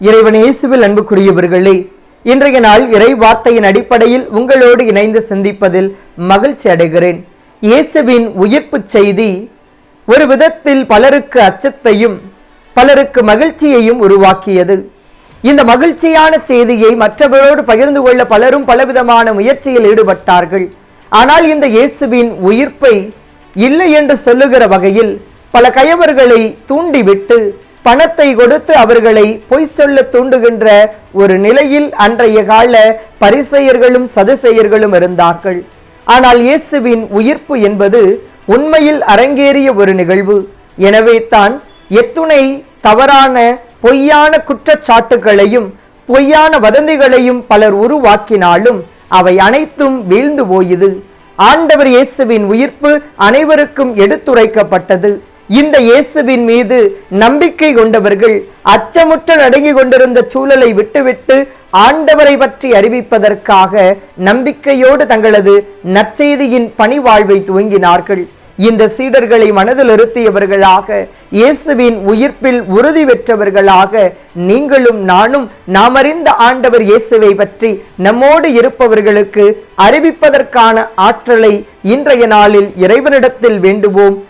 இறைவன் இயேசுவில் அன்புக்குரியவர்களே இன்றைய நாள் இறை வார்த்தையின் அடிப்படையில் உங்களோடு இணைந்து சிந்திப்பதில் மகிழ்ச்சி அடைகிறேன். இயேசுவின் உயிர்ப்புச் செய்தி ஒரு விதத்தில் பலருக்கு அச்சத்தையும் பலருக்கு மகிழ்ச்சியையும் உருவாக்கியது. இந்த மகிழ்ச்சியான செய்தியை மற்றவரோடு பகிர்ந்து கொள்ள பலரும் பலவிதமான முயற்சியில் ஈடுபட்டார்கள். ஆனால் இந்த இயேசுவின் உயிர்ப்பை இல்லை என்று சொல்லுகிற வகையில் பல கயவர்களை தூண்டிவிட்டு பணத்தை கொடுத்து அவர்களை பொய் சொல்ல தூண்டுகின்ற ஒரு நிலையில் அன்றைய கால பரிசெயர்களும் சதுசெயர்களும் இருந்தார்கள். ஆனால் இயேசுவின் உயிர்ப்பு என்பது உண்மையில் அரங்கேறிய ஒரு நிகழ்வு. எனவே தான் எத்துணை தவறான பொய்யான குற்றச்சாட்டுகளையும் பொய்யான வதந்திகளையும் பலர் உருவாக்கினாலும் அவை அனைத்தும் வீழ்ந்து போயுது. ஆண்டவர் இயேசுவின் உயிர்ப்பு அனைவருக்கும் எடுத்துரைக்கப்பட்டது. இந்த இயேசுவின் மீது நம்பிக்கை கொண்டவர்கள் அச்சமுற்ற நடுங்கிக் கொண்டிருந்த சூழலை விட்டுவிட்டு ஆண்டவரை பற்றி அறிவிப்பதற்காக நம்பிக்கையோடு தங்களது நற்செய்தியின் பணிவாழ்வை துவங்கினார்கள். இந்த சீடர்களை மனதில் இருத்தியவர்களாக இயேசுவின் உயிர்ப்பில் உறுதி பெற்றவர்களாக நீங்களும் நானும் நாம் அறிந்த ஆண்டவர் இயேசுவை பற்றி நம்மோடு இருப்பவர்களுக்கு அறிவிப்பதற்கான ஆற்றலை இன்றைய நாளில் இறைவனிடத்தில் வேண்டுவோம்.